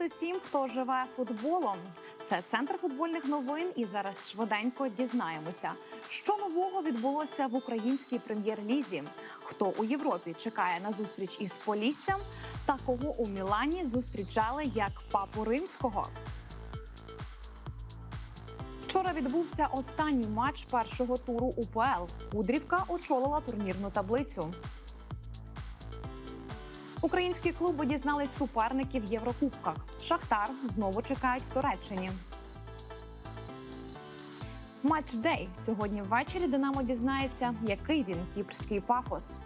Привіт усім, хто живе футболом. Це центр футбольних новин. І зараз швиденько дізнаємося, що нового відбулося в українській прем'єр-лізі, хто у Європі чекає на зустріч із Поліссям, та кого у Мілані зустрічали як папу римського. Вчора відбувся останній матч першого туру УПЛ. Кудрівка очолила турнірну таблицю. Українські клуби дізнались суперників в Єврокубках. Шахтар знову чекають в Туреччині. Матчдей сьогодні ввечері Динамо дізнається, який він кіпрський пафос.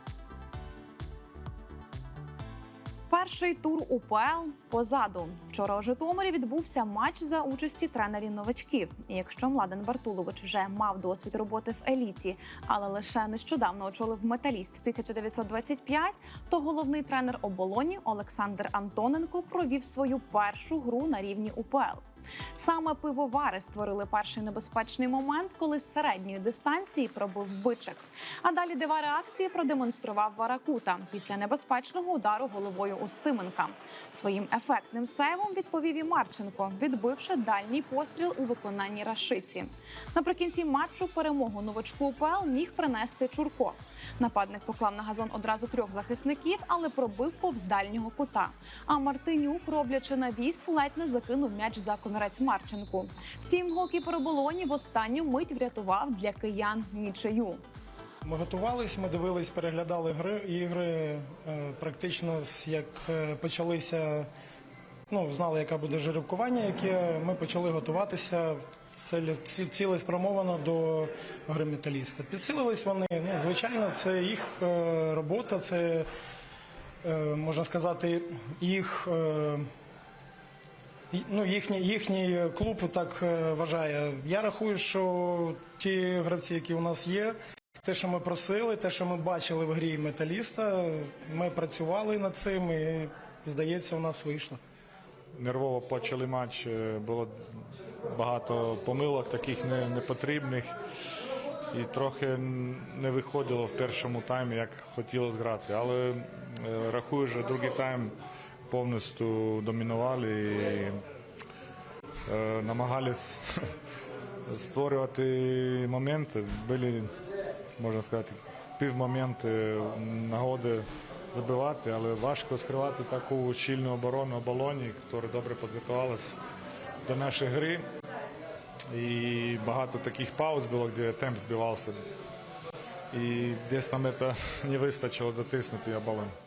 Перший тур УПЛ позаду. Вчора у Житомирі відбувся матч за участі тренерів новачків. І якщо Младен Бартулович вже мав досвід роботи в еліті, але лише нещодавно очолив металіст 1925, то головний тренер оболоні Олександр Антоненко провів свою першу гру на рівні УПЛ. Саме пивовари створили перший небезпечний момент, коли з середньої дистанції пробив бичик. А далі дива реакції продемонстрував Варакута після небезпечного удару головою Устименка. Своїм ефектним сейвом відповів і Марченко, відбивши дальній постріл у виконанні Рашиці. Наприкінці матчу перемогу новачку УПЛ міг принести Чурко. Нападник поклав на газон одразу трьох захисників, але пробив повз дальнього кута. А Мартинюк, роблячи навіс, ледь не закинув м'яч за комірець Марченку. Втім, голкіпер оболоні в останню мить врятував для киян нічию. Ми готувались, ми дивились, переглядали гри ігри. е, Практично як е, почалися, ну знали, яке буде жеребкування, яке ми почали готуватися цілеспрямовано до гри металіста. Підсилились вони. Ну, звичайно, це їх е, робота, це можна сказати, їх. Е, Ну, їхній, їхній клуб так е, вважає. Я рахую, що ті гравці, які у нас є, те, що ми просили, те, що ми бачили в грі металіста, ми працювали над цим і, здається, у нас вийшло. Нервово почали матч, е, було багато помилок, таких не- непотрібних. І трохи не виходило в першому таймі, як хотілося грати. Але е, рахую, що другий тайм повністю домінували і е, намагались створювати моменти. Були, можна сказати, півмоменти нагоди забивати, але важко скривати таку щільну оборону оболоні, яка добре підготувалася до нашої гри. І багато таких пауз було, де темп збивався. І десь там це не вистачило дотиснути оболонь.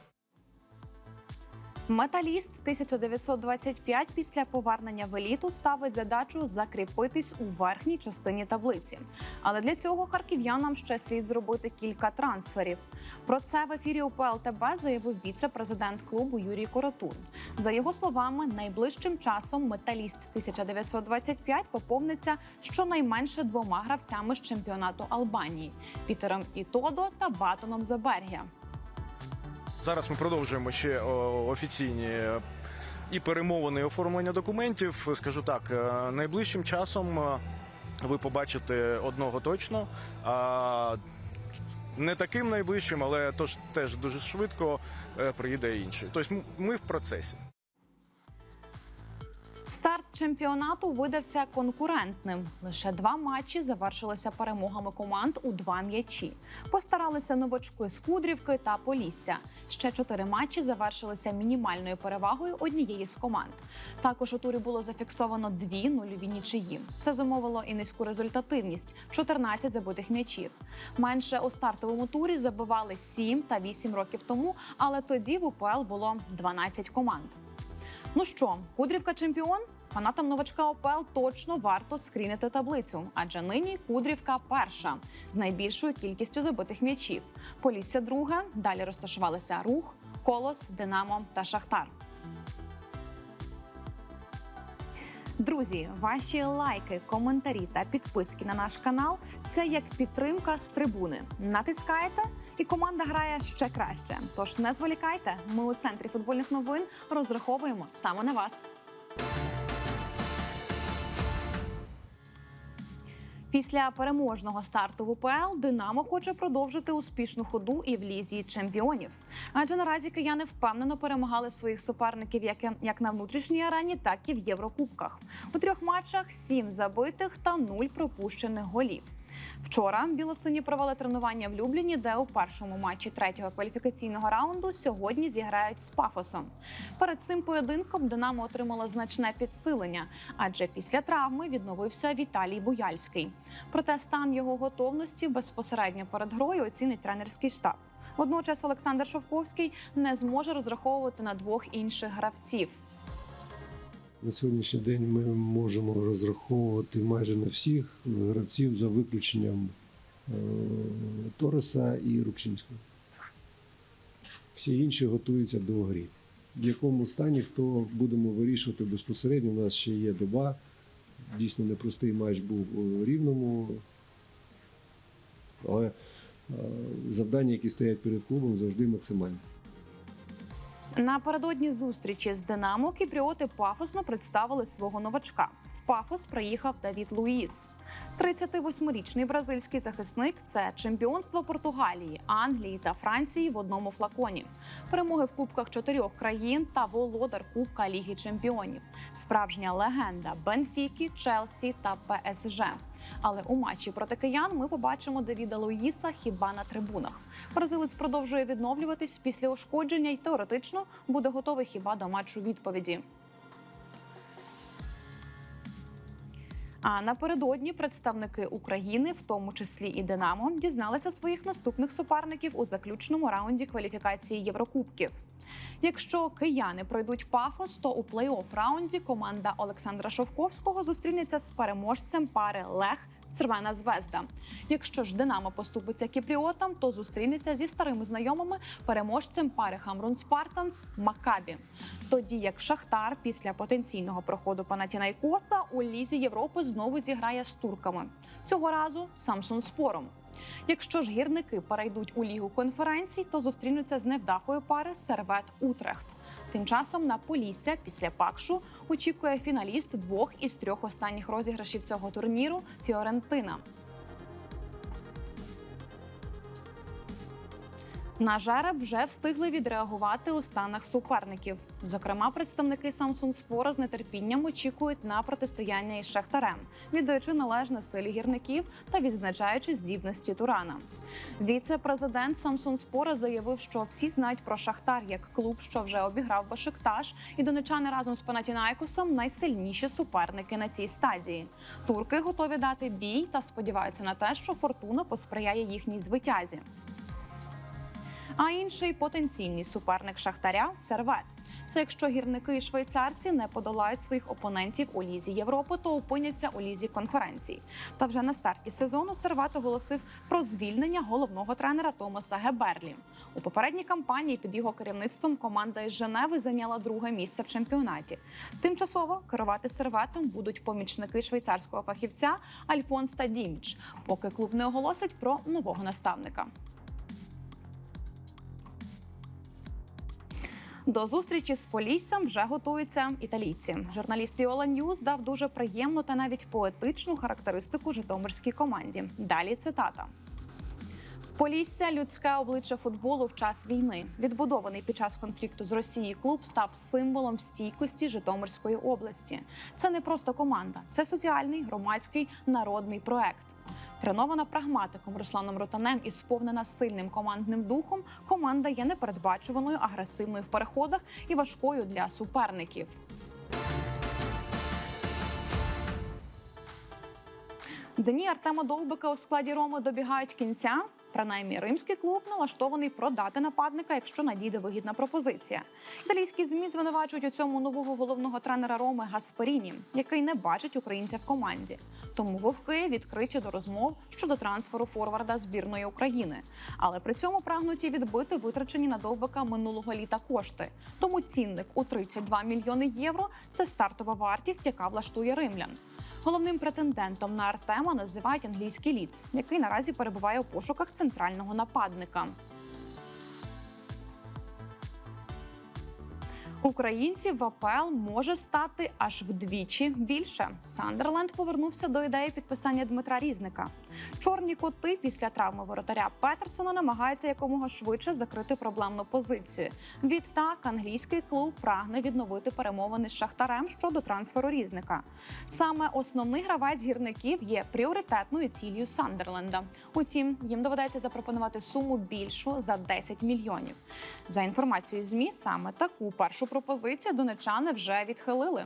Металіст 1925 після повернення в еліту ставить задачу закріпитись у верхній частині таблиці. Але для цього харків'янам ще слід зробити кілька трансферів. Про це в ефірі УПЛ ТБ заявив віце-президент клубу Юрій Коротун. За його словами, найближчим часом металіст 1925 поповниться щонайменше двома гравцями з чемпіонату Албанії Пітером Ітодо та Батоном Забергія. Зараз ми продовжуємо ще офіційні е, і перемовини оформлення документів. Скажу так, е, найближчим часом е, ви побачите одного точно. Не таким найближчим, але теж дуже швидко приїде інший. Тобто ми в процесі. Старт чемпіонату видався конкурентним. Лише два матчі завершилися перемогами команд у два м'ячі. Постаралися новачки з Кудрівки та Полісся. Ще чотири матчі завершилися мінімальною перевагою однієї з команд. Також у турі було зафіксовано дві нульові нічиї. Це зумовило і низьку результативність 14 забитих м'ячів. Менше у стартовому турі забивали 7 та 8 років тому, але тоді в УПЛ було 12 команд. Ну що, Кудрівка чемпіон? Фанатам новачка ОПЛ точно варто скрінити таблицю, адже нині Кудрівка перша з найбільшою кількістю забитих м'ячів. Полісся друге. Далі розташувалися Рух, Колос, Динамо та Шахтар. Друзі, ваші лайки, коментарі та підписки на наш канал це як підтримка з трибуни. Натискаєте, і команда грає ще краще. Тож не зволікайте. Ми у центрі футбольних новин розраховуємо саме на вас. Після переможного старту в УПЛ Динамо хоче продовжити успішну ходу і в лізі чемпіонів. Адже наразі кияни впевнено перемагали своїх суперників як, на внутрішній арені, так і в Єврокубках. У трьох матчах сім забитих та нуль пропущених голів. Вчора білосині провели тренування в Любліні, де у першому матчі третього кваліфікаційного раунду сьогодні зіграють з пафосом. Перед цим поєдинком Динамо отримало значне підсилення, адже після травми відновився Віталій Буяльський. Проте стан його готовності безпосередньо перед грою оцінить тренерський штаб. Водночас Олександр Шовковський не зможе розраховувати на двох інших гравців. На сьогоднішній день ми можемо розраховувати майже на всіх гравців за виключенням е, Тореса і Рубчинського. Всі інші готуються до гри. В якому стані хто будемо вирішувати безпосередньо. У нас ще є доба. Дійсно непростий матч був у рівному. Але е, завдання, які стоять перед клубом, завжди максимальні. Напередодні зустрічі з Динамо кіпріоти пафосно представили свого новачка. В пафос приїхав Давід Луїс. 38-річний бразильський захисник це чемпіонство Португалії, Англії та Франції в одному флаконі. Перемоги в кубках чотирьох країн та володар Кубка Ліги Чемпіонів. Справжня легенда Бенфіки, Челсі та ПСЖ. Але у матчі проти киян ми побачимо Давіда Луїса хіба на трибунах. Бразилець продовжує відновлюватись після ушкодження і теоретично буде готовий хіба до матчу відповіді. А напередодні представники України, в тому числі і Динамо, дізналися своїх наступних суперників у заключному раунді кваліфікації Єврокубків. Якщо кияни пройдуть пафос, то у плей-офф раунді команда Олександра Шовковського зустрінеться з переможцем пари Лех. Цервена звезда. Якщо ж Динамо поступиться кіпріотам, то зустрінеться зі старими знайомими переможцем пари Хамрун Спартанс Макабі. Тоді як Шахтар після потенційного проходу Панатінайкоса у лізі Європи знову зіграє з турками. Цього разу Самсун Спором. Якщо ж гірники перейдуть у лігу конференцій, то зустрінуться з невдахою пари Сервет Утрехт. Тим часом на Полісся після Пакшу очікує фіналіст двох із трьох останніх розіграшів цього турніру Фіорентина. На жереб вже встигли відреагувати у станах суперників. Зокрема, представники Samsung Спора з нетерпінням очікують на протистояння із Шахтарем, віддаючи належне силі гірників та відзначаючи здібності Турана. Віце-президент Samsung Спора заявив, що всі знають про Шахтар як клуб, що вже обіграв Башикташ, і донечани разом з Панатінайкосом найсильніші суперники на цій стадії. Турки готові дати бій та сподіваються на те, що фортуна посприяє їхній звитязі. А інший потенційний суперник Шахтаря Сервет. Це якщо гірники і швейцарці не подолають своїх опонентів у лізі Європи, то опиняться у лізі конференцій. Та вже на старті сезону Сервет оголосив про звільнення головного тренера Томаса Геберлі. У попередній кампанії під його керівництвом команда із Женеви зайняла друге місце в чемпіонаті. Тимчасово керувати серветом будуть помічники швейцарського фахівця Альфонс та поки клуб не оголосить про нового наставника. До зустрічі з Поліссям вже готуються італійці. Журналіст Віола Ньюз дав дуже приємну та навіть поетичну характеристику житомирській команді. Далі цитата. Полісся людське обличчя футболу в час війни. Відбудований під час конфлікту з Росією клуб став символом стійкості Житомирської області. Це не просто команда, це соціальний, громадський, народний проект. Тренована прагматиком Русланом Ротанем і сповнена сильним командним духом, команда є непередбачуваною, агресивною в переходах і важкою для суперників. Дні Артема Довбика у складі Роми добігають кінця. Принаймні, римський клуб налаштований продати нападника, якщо надійде вигідна пропозиція. Італійські змі звинувачують у цьому нового головного тренера Роми Гасперіні, який не бачить українця в команді. Тому вовки відкриті до розмов щодо трансферу форварда збірної України. Але при цьому прагнуть і відбити витрачені на довбика минулого літа кошти. Тому цінник у 32 мільйони євро це стартова вартість, яка влаштує римлян. Головним претендентом на Артема називають англійський ліц, який наразі перебуває у пошуках центрального нападника. Українців в АПЛ може стати аж вдвічі більше. Сандерленд повернувся до ідеї підписання Дмитра Різника. Чорні коти після травми воротаря Петерсона намагаються якомога швидше закрити проблемну позицію. Відтак англійський клуб прагне відновити перемовини з шахтарем щодо трансферу різника. Саме основний гравець гірників є пріоритетною ціллю Сандерленда. Утім, їм доведеться запропонувати суму більшу за 10 мільйонів. За інформацією змі, саме таку першу пропозицію донечани вже відхилили.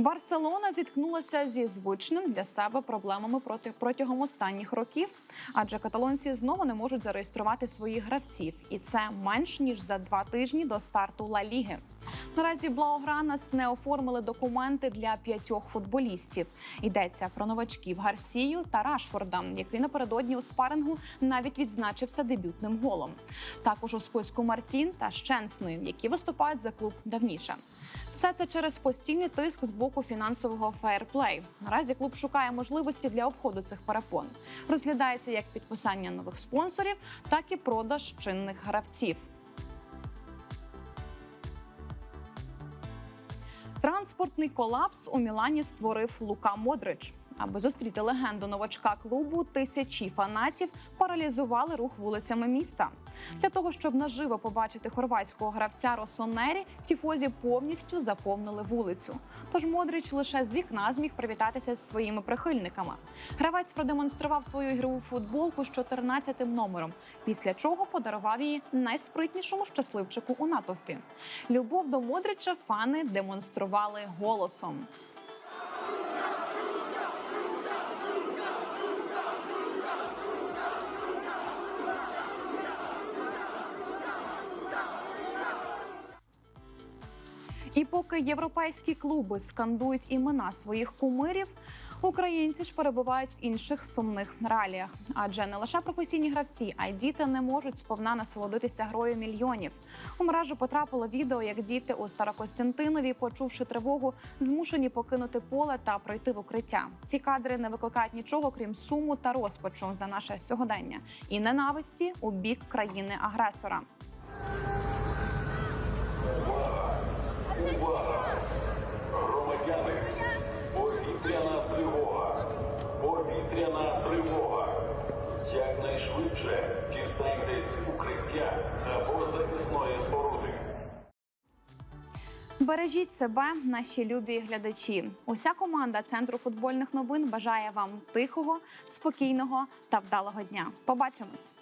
Барселона зіткнулася зі звичним для себе проблемами проти протягом останніх років, адже каталонці знову не можуть зареєструвати своїх гравців, і це менш ніж за два тижні до старту Ла Ліги. Наразі Блаугранас не оформили документи для п'ятьох футболістів. Йдеться про новачків Гарсію та Рашфорда, який напередодні у спарингу навіть відзначився дебютним голом. Також у списку Мартін та Щенсни, які виступають за клуб давніше. Все це через постійний тиск з боку фінансового фейерплей. Наразі клуб шукає можливості для обходу цих перепон. Розглядається як підписання нових спонсорів, так і продаж чинних гравців. Транспортний колапс у Мілані створив Лука Модрич. Аби зустріти легенду новачка клубу, тисячі фанатів паралізували рух вулицями міста. Для того щоб наживо побачити хорватського гравця Росонері, тіфозі повністю заповнили вулицю. Тож Модрич лише з вікна зміг привітатися зі своїми прихильниками. Гравець продемонстрував свою ігрову футболку з 14-тим номером, після чого подарував її найспритнішому щасливчику у натовпі. Любов до Модрича фани демонстрували голосом. І поки європейські клуби скандують імена своїх кумирів, українці ж перебувають в інших сумних реаліях. Адже не лише професійні гравці, а й діти не можуть сповна насолодитися грою мільйонів. У мережу потрапило відео, як діти у Старокостянтинові, почувши тривогу, змушені покинути поле та пройти в укриття. Ці кадри не викликають нічого, крім суму та розпачу за наше сьогодення і ненависті у бік країни-агресора. Громадяни, повітряна тривога. Повітряна тривога. Якнайшвидше дістайтесь укриття або захисної споруди. Бережіть себе, наші любі глядачі. Уся команда центру футбольних новин бажає вам тихого, спокійного та вдалого дня. Побачимось.